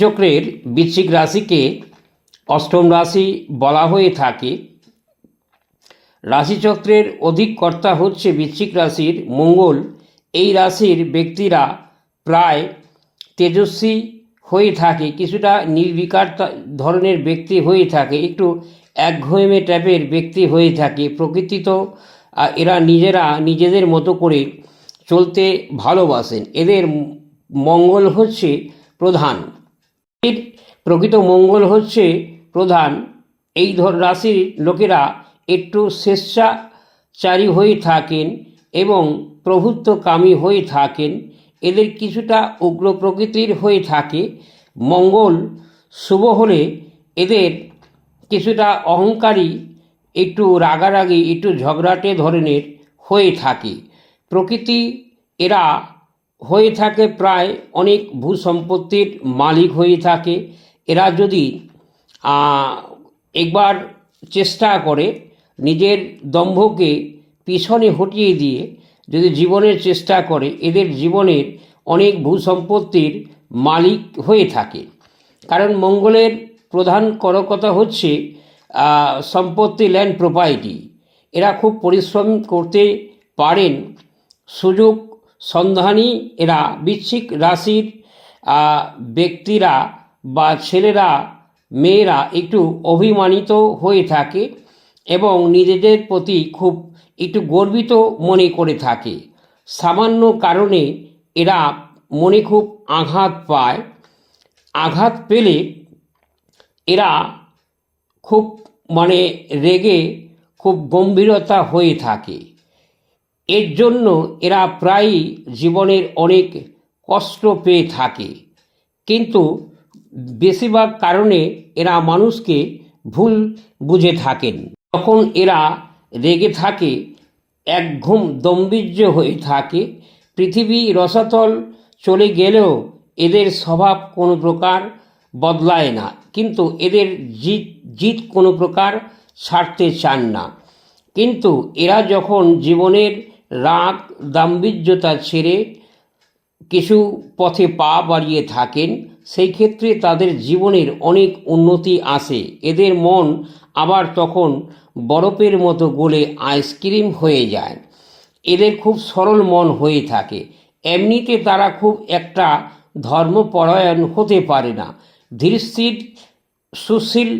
চক্রের বৃশ্চিক রাশিকে অষ্টম রাশি বলা হয়ে থাকে। রাশিচক্রের অধিক কর্তা হচ্ছে বৃশ্চিক রাশির মঙ্গল। এই রাশির ব্যক্তিরা প্রায় তেজস্বী হয়ে থাকে, কিছুটা নির্বিকার ধরনের ব্যক্তি হয়ে থাকে, একটু একঘেয়েমে টাইপের ব্যক্তি হয়ে থাকে। প্রকৃতি তো এরা নিজেরা নিজেদের মতো করে চলতে ভালোবাসেন। এদের মঙ্গল হচ্ছে প্রধান। প্রকৃত মঙ্গল হচ্ছে প্রধান। এই ধর রাশির লোকেরা একটু স্বেচ্ছাচারী হয়ে থাকেন এবং প্রভুত্বকামী হয়ে থাকেন। এদের কিছুটা উগ্র প্রকৃতির হয়ে থাকে। মঙ্গল শুভ হলে এদের কিছুটা অহংকারী, একটু রাগারাগি, একটু ঝগড়াটে ধরনের হয়ে থাকে। প্রকৃতি এরা হয়ে থাকে প্রায় অনেক ভূসম্পত্তির মালিক হয়ে থাকে। এরা যদি একবার চেষ্টা করে নিজের দম্ভকে পিছনে হটিয়ে দিয়ে যদি জীবনের চেষ্টা করে, এদের জীবনের অনেক ভূসম্পত্তির মালিক হয়ে থাকে। কারণ মঙ্গলের প্রধান করকতা হচ্ছে সম্পত্তি ল্যান্ড প্রপার্টি এরা খুব পরিশ্রম করতে পারেন সুযোগ সন্ধানী এরা, বৃশ্চিক রাশির ব্যক্তিরা বা ছেলেরা, মেয়েরা একটু অভিমানিত হয়ে থাকে এবং নিজেদের প্রতি খুব একটু গর্বিত মনে করে থাকে। সামান্য কারণে এরা মনে খুব আঘাত পায়। আঘাত পেলে এরা খুব মানে রেগে খুব গম্ভীরতা হয়ে থাকে। এর জন্য এরা প্রায়ই জীবনের অনেক কষ্ট পেয়ে থাকে। কিন্তু বেশিরভাগ কারণে এরা মানুষকে ভুল বুঝে থাকেন। তখন এরা রেগে থাকে একঘুম দম্বিজ্য হয়ে থাকে, পৃথিবী রসাতল চলে গেলেও এদের স্বভাব কোনো প্রকার বদলায় না। কিন্তু এদের জিত জিত কোনো প্রকার ছাড়তে চান না। কিন্তু এরা যখন জীবনের রাগ দাম্ভিজ্যতা ছেড়ে কিছু পথে পা বাড়িয়ে থাকেন সেই ক্ষেত্রে তাদের জীবনের অনেক উন্নতি আসে এদের মন আবার তখন বরফের মতো গলে আইসক্রিম হয়ে যায়। এদের খুব সরল মন হয়ে থাকে। এমনিতে তারা খুব একটা ধর্মপরায়ণ হতে পারে না। ধীরস্থির সুশীল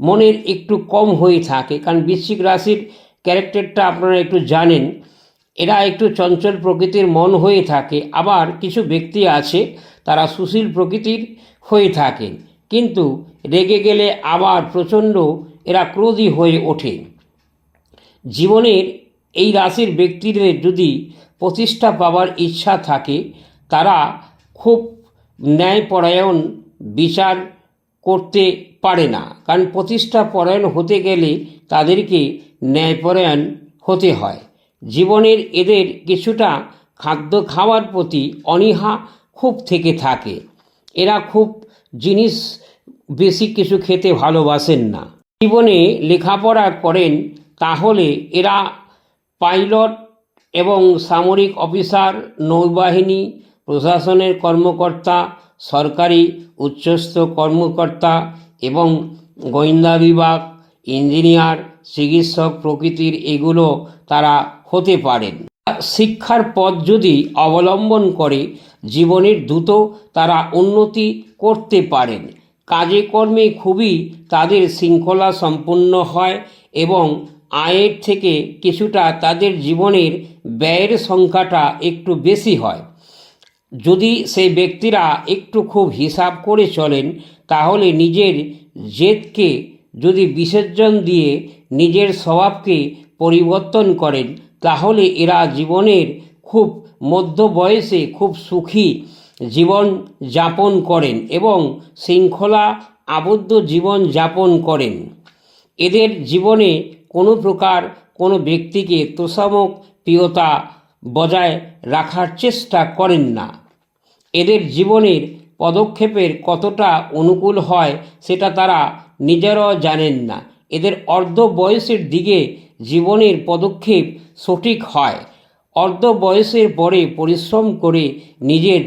মনের একটু কম হয়ে থাকে। কারণ বৃশ্চিক রাশির ক্যারেক্টারটা আপনারা একটু জানেন। এরা একটু চঞ্চল প্রকৃতির মন হয়ে থাকে। আবার কিছু ব্যক্তি আছে, তারা সুশীল প্রকৃতির হয়ে থাকেন। কিন্তু রেগে গেলে আবার প্রচণ্ড এরা ক্রোধী হয়ে ওঠে। জীবনের এই রাশির ব্যক্তিদের যদি প্রতিষ্ঠা পাওয়ার ইচ্ছা থাকে, তারা খুব ন্যায়পরায়ণ বিচার করতে পারে না। কারণ প্রতিষ্ঠা পরায়ণ হতে গেলে তাদেরকে ন্যায়পরায়ণ হতে হয়। জীবনের এদের কিছুটা খাদ্য খাওয়ার প্রতি অনীহা খুব থেকে থাকে। এরা খুব জিনিস বেশি কিছু খেতে ভালোবাসেন না। জীবনে লেখাপড়া করেন তাহলে এরা পাইলট এবং সামরিক অফিসার, নৌবাহিনী, প্রশাসনের কর্মকর্তা, সরকারি উচ্চস্থ কর্মকর্তা এবং গোয়েন্দা বিভাগ, ইঞ্জিনিয়ার চিকিৎসক প্রকৃতির এগুলো তারা হতে পারেন। শিক্ষার পথ যদি অবলম্বন করে, জীবনের দ্রুত তারা উন্নতি করতে পারেন। কাজে কর্মে খুবই তাদের শৃঙ্খলা সম্পন্ন হয় এবং আয়ের থেকে কিছুটা তাদের জীবনের ব্যয়ের সংখ্যাটা একটু বেশি হয়। যদি সেই ব্যক্তিরা একটু খুব হিসাব করে চলেন, তাহলে নিজের জেদকে যদি বিসর্জন দিয়ে নিজের স্বভাবকে পরিবর্তন করেন, তাহলে এরা জীবনের খুব মধ্য বয়সে খুব সুখী জীবন যাপন করেন এবং শৃঙ্খলা আবদ্ধ জীবন যাপন করেন। এদের জীবনে কোনো প্রকার কোনো ব্যক্তিকে তোষামক প্রিয়তা বজায় রাখার চেষ্টা করেন না। এদের জীবনের পদক্ষেপের কতটা অনুকূল হয় সেটা তারা নিজেরাও জানেন না। এদের অর্ধ বয়সের দিকে জীবনের পদক্ষেপ সঠিক হয়। অর্ধ বয়সের পরে পরিশ্রম করে নিজের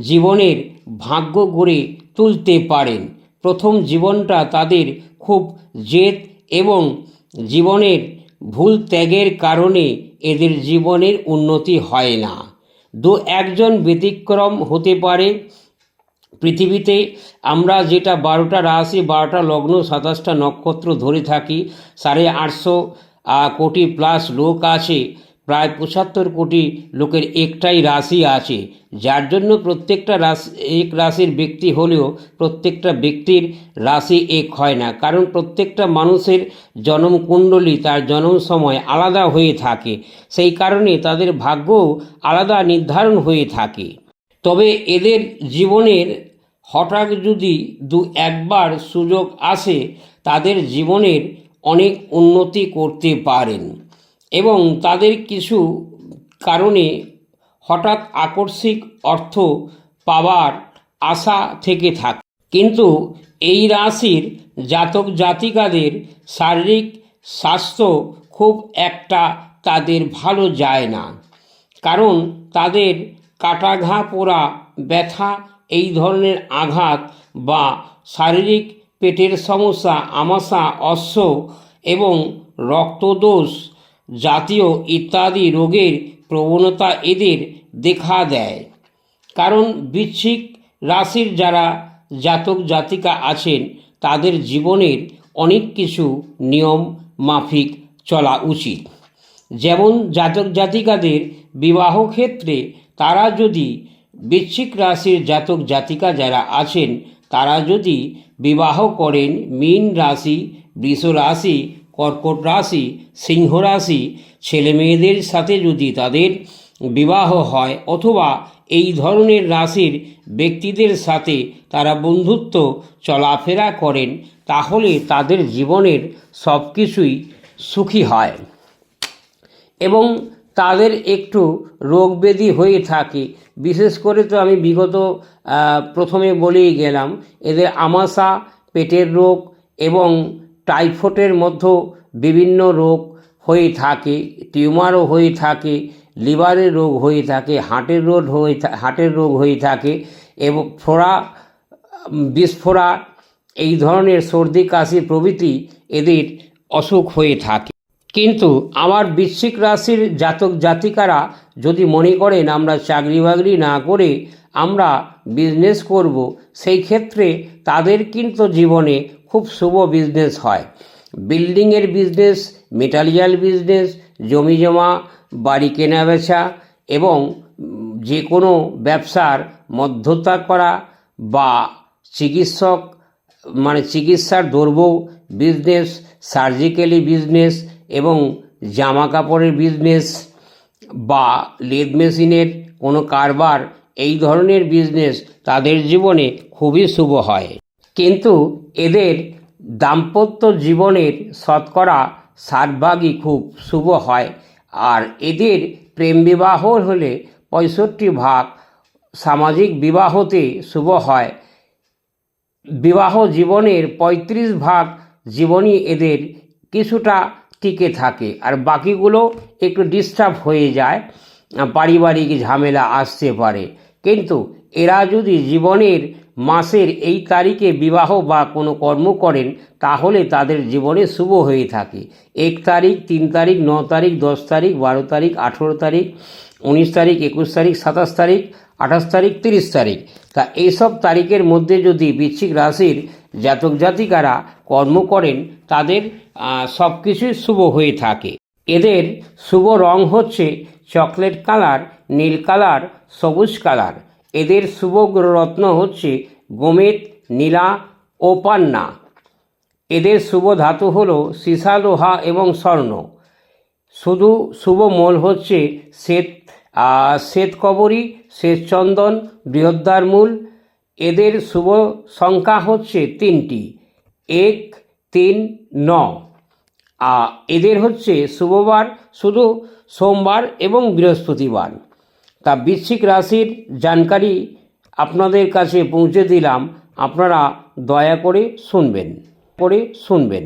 জীবনের ভাগ্য গড়ে তুলতে পারেন। প্রথম জীবনটা তাদের খুব জেদ এবং জীবনের ভুল ত্যাগের কারণে এদের জীবনের উন্নতি হয় না। দু একজন ব্যতিক্রম হতে পারে পৃথিবীতে আমরা যেটা বারোটা রাশি, বারোটা লগ্ন, সাতাশটা নক্ষত্র ধরে থাকি, সাড়ে আটশো কোটি প্লাস লোক আছে, প্রায় পঁচাত্তর কোটি লোকের একটাই রাশি আছে। যার জন্য প্রত্যেকটা রাশি, এক রাশির ব্যক্তি হলেও প্রত্যেকটা ব্যক্তির রাশি এক হয় না। কারণ প্রত্যেকটা মানুষের জন্ম কুণ্ডলী তার জন্ম সময় আলাদা হয়ে থাকে। সেই কারণে তাদের ভাগ্যও আলাদা নির্ধারণ হয়ে থাকে। তবে এদের জীবনের হঠাৎ যদি দু একবার সুযোগ আসে, তাদের জীবনের অনেক উন্নতি করতে পারেন। এবং তাদের কিছু কারণে হঠাৎ আকস্মিক অর্থ পাওয়ার আশা থেকে থাকে। কিন্তু এই রাশির জাতক জাতিকাদের শারীরিক স্বাস্থ্য খুব একটা তাদের ভালো যায় না। কারণ তাদের কাটা ঘা পোড়া ব্যথা, এই ধরনের আঘাত বা শারীরিক পেটের সমস্যা, আমাশা, অশ্ব এবং রক্তদোষ জাতীয় ইত্যাদি রোগের প্রবণতা এদের দেখা দেয়। কারণ বৃশ্চিক রাশির যারা জাতক জাতিকা আছেন, তাদের জীবনের অনেক কিছু নিয়ম মাফিক চলা উচিত। যেমন জাতক জাতিকাদের বিবাহ ক্ষেত্রে তারা যদি বৃশ্চিক রাশির জাতক জাতিকা যারা আছেন, তারা যদি বিবাহ করেন, মীন রাশি, বৃষ রাশি, কর্কট রাশি, সিংহ রাশি, ছেলে মেয়েদের সাথে যদি তাদের বিবাহ হয় অথবা এই ধরনের রাশির ব্যক্তিদের সাথে তারা বন্ধুত্ব, চলাফেরা করেন, তাহলে তাদের জীবনের সব কিছুই সুখী হয়। এবং তাদের একটু রোগ ব্যাধি হয়ে থাকে। বিশেষ করে তো আমি বিগত প্রথমে বলেই গেলাম, এদের আমাশা, পেটের রোগ এবং টাইফয়েডের মধ্যে বিভিন্ন রোগ হয়ে থাকে, টিউমারও হয়ে থাকে, লিভারের রোগ হয়ে থাকে, হার্টের রোগ হয়ে হার্টের রোগ হয়ে থাকে এবং ফোড়া, বিস্ফোরা, এই ধরনের সর্দি, কাশি প্রভৃতি এদের অসুখ হয়ে থাকে। কিন্তু আমার বৃশ্চিক রাশির জাতক জাতিকারা যদি মনে করেন আমরা চাকরি বাকরি না করে আমরা বিজনেস করব, সেই ক্ষেত্রে তাদের কিন্তু জীবনে খুব শুভ বিজনেস হয়। বিল্ডিংয়ের বিজনেস মেটালিয়াল বিজনেস জমি জমা, বাড়ি কেনা বেচা এবং যে কোনো ব্যবসার মধ্যতা করা বা চিকিৎসক মানে চিকিৎসার দ্রব্য বিজনেস সার্জিক্যালি বিজনেস এবং জামা কাপড়ের বিজনেস বা লেদ মেশিনের কোনো কারবার এই ধরনের বিজনেস তাদের জীবনে খুবই শুভ হয়। কিন্তু এদের দাম্পত্য জীবনের শতকরা ষাট ভাগই খুব শুভ হয় আর এদের প্রেম বিবাহ হলে পঁয়ষট্টি ভাগ সামাজিক বিবাহতে শুভ হয়। বিবাহ জীবনের পঁয়ত্রিশ ভাগ জীবনই এদের কিছুটা টিকে থাকে। আর বাকিগুলো একটু ডিস্টার্ব হয়ে যায় পারিবারিক ঝামেলা আসতে পারে। কিন্তু এরা যদি জীবনের মাসের এই তারিখে বিবাহ বা কোনো কর্ম করেন, তাহলে তাদের জীবনে শুভ হয়ে থাকে। এক তারিখ, তিন তারিখ, ন তারিখ, দশ তারিখ, বারো তারিখ, আঠেরো তারিখ, উনিশ তারিখ, একুশ তারিখ, সাতাশ তারিখ, আঠাশ তারিখ, তিরিশ তারিখ। তা এইসব তারিখের মধ্যে যদি বৃশ্চিক রাশির জাতক জাতিকারা কর্ম করেন, তাদের সব কিছুই শুভ হয়ে থাকে। এদের শুভ রং হচ্ছে চকলেট কালার, নীল কালার, সবুজ কালার। এদের শুভ রত্ন হচ্ছে গোমেদ, নীলা ও পান্না। এদের শুভ ধাতু হলো সীসা, লোহা এবং স্বর্ণ। শুধু শুভ মূল হচ্ছে শ্বেত শ্বেত কবরী, শ্বেত চন্দন বৃহদ্বার মূল এদের শুভ সংখ্যা হচ্ছে তিনটি। এক, তিন ন আর এদের হচ্ছে শুভবার, শুধু সোমবার এবং বৃহস্পতিবার। তা বৃশ্চিক রাশির জানকারি আপনাদের কাছে পৌঁছে দিলাম। আপনারা দয়া করে শুনবেন করে শুনবেন।